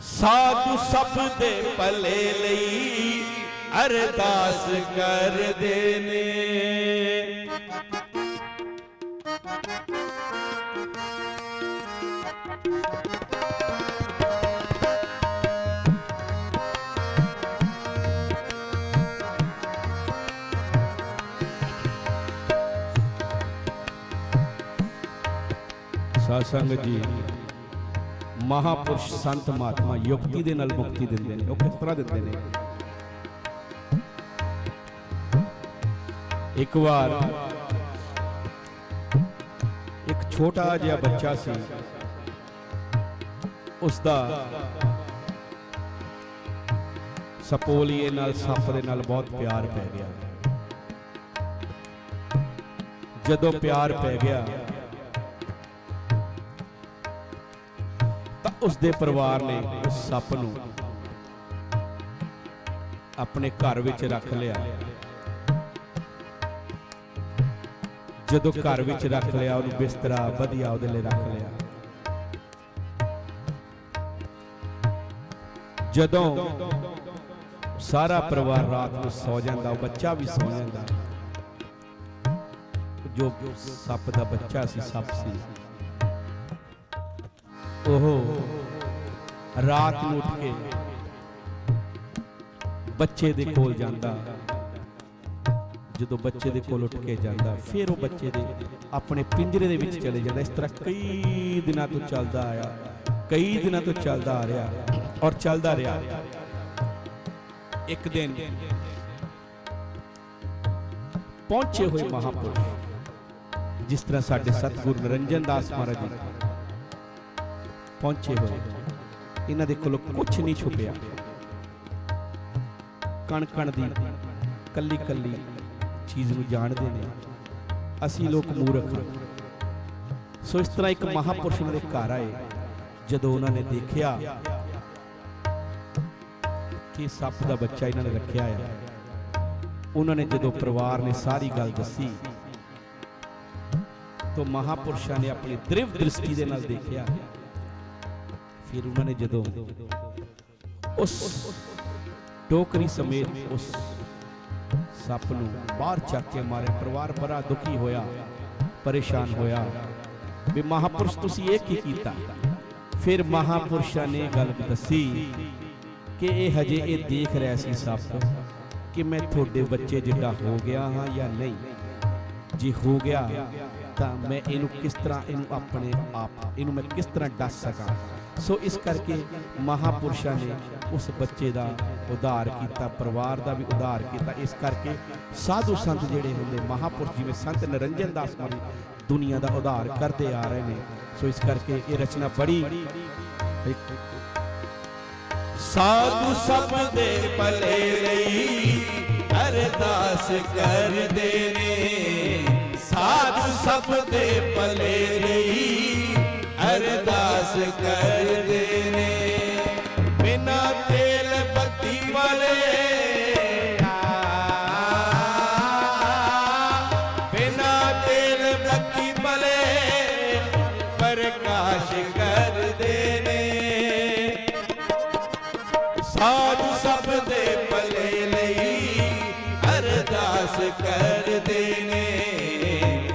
ਸਾਧੂ ਸਭ ਦੇ ਭਲੇ ਲਈ ਅਰਦਾਸ ਕਰਦੇ ਨੇ ਸਾਧ ਜੀ ਮਹਾਪੁਰਸ਼ ਸੰਤ ਮਹਾਤਮਾ ਯੁਕਤੀ ਦੇ ਨਾਲ ਮੁਕਤੀ ਦਿੰਦੇ ਨੇ ਉਹ ਕਿਸ ਤਰ੍ਹਾਂ ਦਿੰਦੇ ਨੇ ਇੱਕ ਵਾਰ ਇੱਕ ਛੋਟਾ ਜਿਹਾ ਬੱਚਾ ਸੀ ਉਸ ਦਾ ਸਪੋਲੀਏ ਨਾਲ ਸੱਪ ਦੇ ਨਾਲ ਬਹੁਤ ਪਿਆਰ ਪੈ ਗਿਆ ਜਦੋਂ ਪਿਆਰ ਪੈ ਗਿਆ ਉਸ ਦੇ ਪਰਿਵਾਰ ਨੇ ਉਸ ਸੱਪ ਨੂੰ ਆਪਣੇ ਘਰ ਵਿੱਚ ਰੱਖ ਲਿਆ। ਜਦੋਂ ਘਰ ਵਿੱਚ ਰੱਖ ਲਿਆ, ਉਹਨੂੰ ਬਿਸਤਰਾ ਵਧੀਆ ਉਹਦੇ ਲਈ ਰੱਖ ਲਿਆ। ਜਦੋਂ ਸਾਰਾ ਪਰਿਵਾਰ ਰਾਤ ਨੂੰ ਸੌ ਜਾਂਦਾ, ਉਹ ਬੱਚਾ ਵੀ ਸੌ ਜਾਂਦਾ। ਜੋ ਸੱਪ ਦਾ ਬੱਚਾ ਸੀ, ਸੱਪ ਸੀ। ਉਹ ਰਾਤ ਨੂੰ ਉੱਠ ਕੇ ਬੱਚੇ ਦੇ ਕੋਲ ਜਾਂਦਾ। ਜਦੋਂ ਬੱਚੇ ਦੇ ਕੋਲ ਉੱਠ ਕੇ ਜਾਂਦਾ, ਫਿਰ ਉਹ ਬੱਚੇ ਦੇ ਆਪਣੇ ਪਿੰਜਰੇ ਦੇ ਵਿੱਚ ਚਲੇ ਜਾਂਦਾ। ਇਸ ਤਰ੍ਹਾਂ ਕਈ ਦਿਨਾਂ ਤੋਂ ਚੱਲਦਾ ਆਇਆ, ਕਈ ਦਿਨਾਂ ਤੋਂ ਚੱਲਦਾ ਆ ਰਿਹਾ ਔਰ ਚੱਲਦਾ ਰਿਹਾ। ਇੱਕ ਦਿਨ ਪਹੁੰਚੇ ਹੋਏ ਮਹਾਪੁਰਸ਼ ਜਿਸ ਤਰ੍ਹਾਂ ਸਾਡੇ ਸਤਿਗੁਰੂ ਨਿਰੰਜਨ ਦਾਸ ਮਹਾਰਾਜ ਜੀ ਪਹੁੰਚੇ ਹੋਏ। ਇਹਨਾਂ ਦੇ ਕੋਲੋਂ ਕੁਝ ਨਹੀਂ ਛੁਪਿਆ। ਕਣ ਕਣ ਦੀ ਕੱਲੀ ਕੱਲੀ ਚੀਜ਼ ਨੂੰ ਜਾਣਦੇ ਨੇ। ਅਸੀਂ ਲੋਕ ਮੂਰਖ ਸੋ ਇਸ ਤਰ੍ਹਾਂ ਇੱਕ ਮਹਾਪੁਰਸ਼ ਦੇ ਘਰ ਆਏ, ਜਦੋਂ ਉਹਨਾਂ ਨੇ ਦੇਖਿਆ ਕਿ ਸੱਪ ਦਾ ਬੱਚਾ ਇਹਨਾਂ ਨੇ ਰੱਖਿਆ ਆ। ਉਹਨਾਂ ਨੇ ਜਦੋਂ ਪਰਿਵਾਰ ਨੇ ਸਾਰੀ ਗੱਲ ਦੱਸੀ, ਤਾਂ ਮਹਾਪੁਰਸ਼ਾਂ ਨੇ ਆਪਣੀ ਦ੍ਰਿਵ ਦ੍ਰਿਸ਼ਟੀ ਦੇ ਨਾਲ ਦੇਖਿਆ ਫਿਰ ਉਹਨਾਂ ਨੇ ਜਦੋਂ ਉਸ ਟੋਕਰੀ ਸਮੇਤ ਉਸ ਸੱਪ ਨੂੰ ਬਾਹਰ ਚੱਕ ਕੇ ਮਾਰੇ ਪਰਿਵਾਰ ਬੜਾ ਦੁਖੀ ਹੋਇਆ, ਪਰੇਸ਼ਾਨ ਹੋਇਆ, ਵੀ ਮਹਾਪੁਰਸ਼ ਤੁਸੀਂ ਇਹ ਕੀ ਕੀਤਾ? ਫਿਰ ਮਹਾਪੁਰਸ਼ਾਂ ਨੇ ਗੱਲ ਦੱਸੀ ਕਿ ਇਹ ਹਜੇ ਇਹ ਦੇਖ ਰਿਹਾ ਸੀ ਸੱਪ ਕਿ ਮੈਂ ਤੁਹਾਡੇ ਬੱਚੇ ਜਿੱਡਾ ਹੋ ਗਿਆ ਹਾਂ ਜਾਂ ਨਹੀਂ। ਜੇ ਹੋ ਗਿਆ ਤਾਂ ਮੈਂ ਇਹਨੂੰ ਕਿਸ ਤਰ੍ਹਾਂ, ਇਹਨੂੰ ਆਪਣੇ ਆਪ, ਇਹਨੂੰ ਮੈਂ ਕਿਸ ਤਰ੍ਹਾਂ ਦੱਸ ਸਕਾਂ? ਸੋ ਇਸ ਕਰਕੇ ਮਹਾਪੁਰਸ਼ਾਂ ਨੇ ਉਸ ਬੱਚੇ ਦਾ ਉਧਾਰ ਕੀਤਾ, ਪਰਿਵਾਰ ਦਾ ਵੀ ਉਧਾਰ ਕੀਤਾ। ਇਸ ਕਰਕੇ ਸਾਧੂ ਸੰਤ ਜਿਹੜੇ ਹੁੰਦੇ, ਮਹਾਪੁਰਸ਼ ਜਿਵੇਂ ਸੰਤ ਨਿਰੰਜਨ ਦਾਸ ਮਹਾਰਾਜ ਦੁਨੀਆ ਦਾ ਉਧਾਰ ਕਰਦੇ ਆ ਰਹੇ ਨੇ। ਸੋ ਇਸ ਕਰਕੇ ਇਹ ਰਚਨਾ ਬੜੀ ਸਾਧੂ ਸਭ ਦੇ ਭਲੇ ਲਈ ਅਰਦਾਸ ਕਰਦੇ ਨੇ। ਸਾਧੂ ਸਭ ਦੇ ਭਲੇ ਲਈ ਅਰਦਾਸ ਕਰਦੇ ਭਲੇ ਲਈ ਅਰਦਾਸ ਕਰਦੇ ਨੇ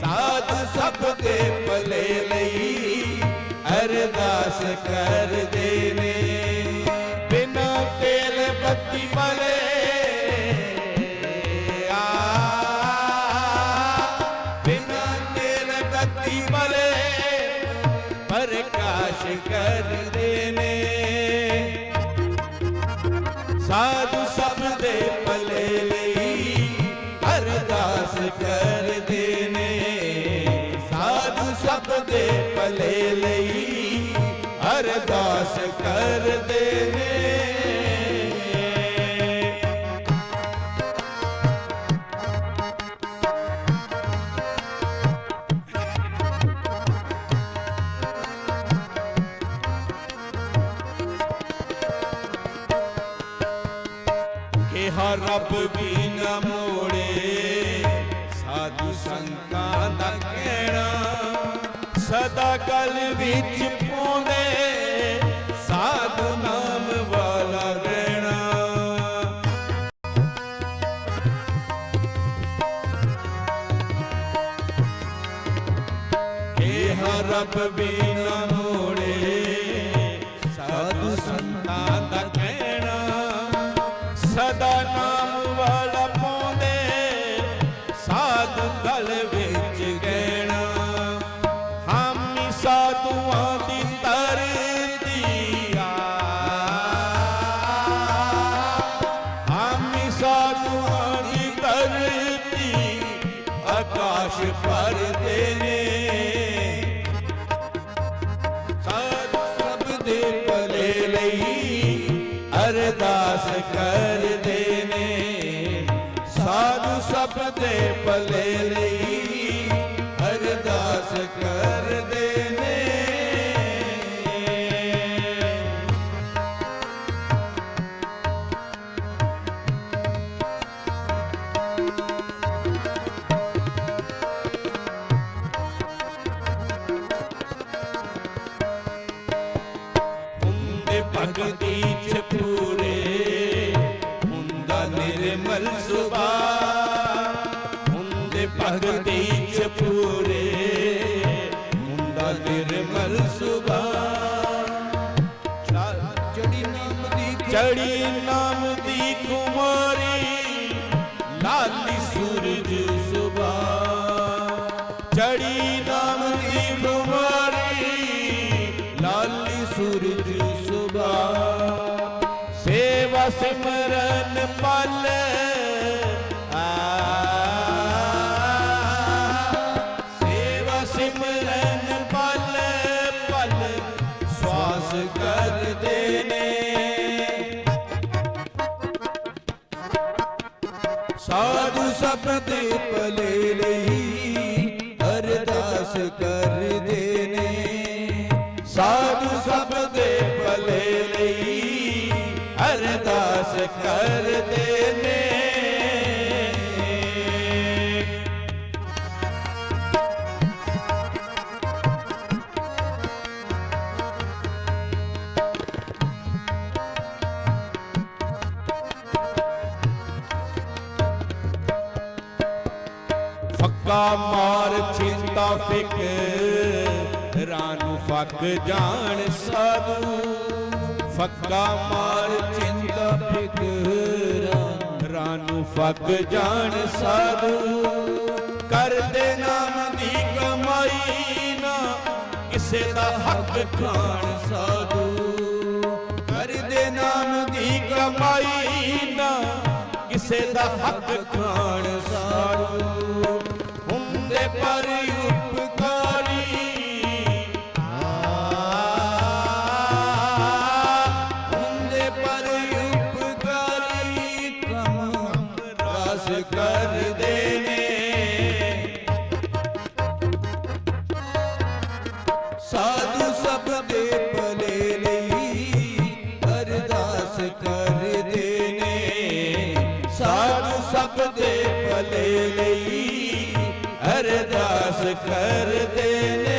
ਸਾਧੂ ਸਭ ਦੇ ਭਲੇ ਲਈ ਅਰਦਾਸ ਕਰਦੇ ਨੇ ਬਿਨਾ ਤੇਲ ਬੱਤੀ ਵਾਲੇ ਆ ਬਿਨਾ ਤੇਲ ਬੱਤੀ ਵਾਲੇ ਪ੍ਰਕਾਸ਼ ਕਰਦੇ ਨੇ ਸਾਧੂ ਸਭ ਦੇ ਭਲੇ ਲਈ ਅਰਦਾਸ ਕਰਦੇ ਨੇ। ਸਾਧੂ ਸਭ ਦੇ ਭਲੇ ਲਈ ਅਰਦਾਸ ਕਰਦੇ ਨੇ। ਵਿੱਚ ਪਾਉਂਦੇ ਸਾਧੂ ਵਾਲਾ ਰਹਿਣਾ ਕਿਹਾ ਰੱਬ ਵੀ ਮੋੜੇ। ਆਕਾਸ਼ ਭਰਦੇ ਨੇ। ਸਾਧ ਸਭ ਦੇ ਭਲੇ ਲਈ ਅਰਦਾਸ ਕਰਦੇ ਨੇ। ਸਾਧੂ ਸਭ ਦੇ ਭਲੇ ਲਈ ਭਗਤੀ ਸਾਧੂ ਦੇ ਭਲੇ ਲਈ ਅਰਦਾਸ ਕਰਦੇ ਨੇ ਸਾਧੂ ਸਭ ਦੇ ਭਲੇ ਲਈ ਅਰਦਾਸ ਕਰਦੇ ਨੇ ਫੱਕਾ ਮਾਰ ਚਿੰਤਾ ਫਿਕਰ, ਰਾਨੂੰ ਫੱਕ ਜਾਣ ਸਾਧੂ ਫੱਕਾ ਮਾਰ ਚਿੰਤਾ ਫਿਕਰ, ਰਾਨੂੰ ਫੱਕ ਜਾਣ ਸਾਧੂ ਕਰਦੇ ਨਾਮ ਦੀ ਕਮਾਈ ਨਾ, ਕਿਸੇ ਦਾ ਹੱਕ ਖਾਣ ਸਾਧੂ। ਕਰਦੇ ਨਾਮ ਦੀ ਕਮਾਈ ਨਾ, ਕਿਸੇ ਦਾ ਹੱਕ ਖਾਣ ਸਾਧੂ। ਅਰਦਾਸ ਕਰਦੇ ਨੇ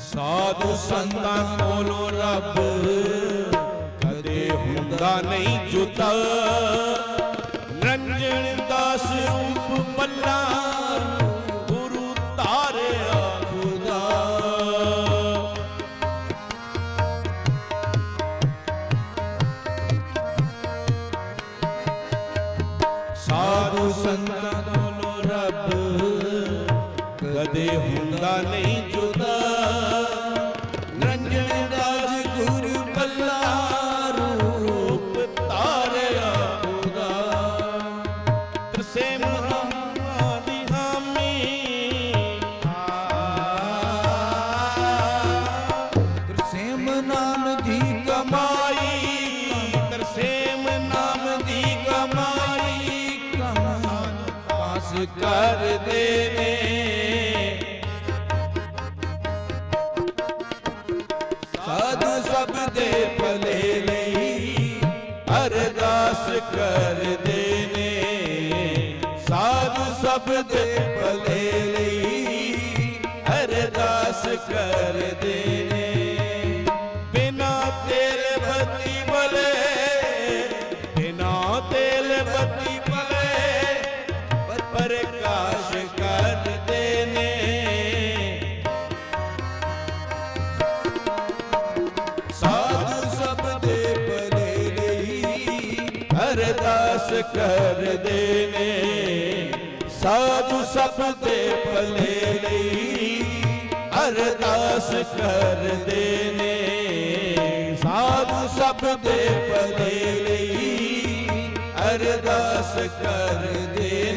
ਸਾਧੂ ਸੰਤਾਂ ਕੋਲੋਂ ਰੱਬ ਹੁੰਦਾ ਨਹੀਂ ਜੁਦਾ ਨੰਜਣ ਦਾਸ ਰੂਪ ਪੱਲਾ ਗੁਰੂ ਤਾਰਿਆ ਖੁਦਾ। ਸਾਧੂ ਸੰਤਾਂ ਕਰਦੇ ਨੇ। ਸਾਧੂ ਸਭ ਦੇ ਭਲੇ ਲਈ ਅਰਦਾਸ ਕਰਦੇ ਨੇ। ਦੇ ਭਲੇ ਲਈ ਅਰਦਾਸ ਕਰਦੇ ਨੇ। ਸਾਧੂ ਸਭ ਦੇ ਭਲੇ ਲਈ ਅਰਦਾਸ ਕਰਦੇ ਨੇ। ਸਾਧੂ ਸਭ ਦੇ ਭਲੇ ਲਈ ਅਰਦਾਸ ਕਰਦੇ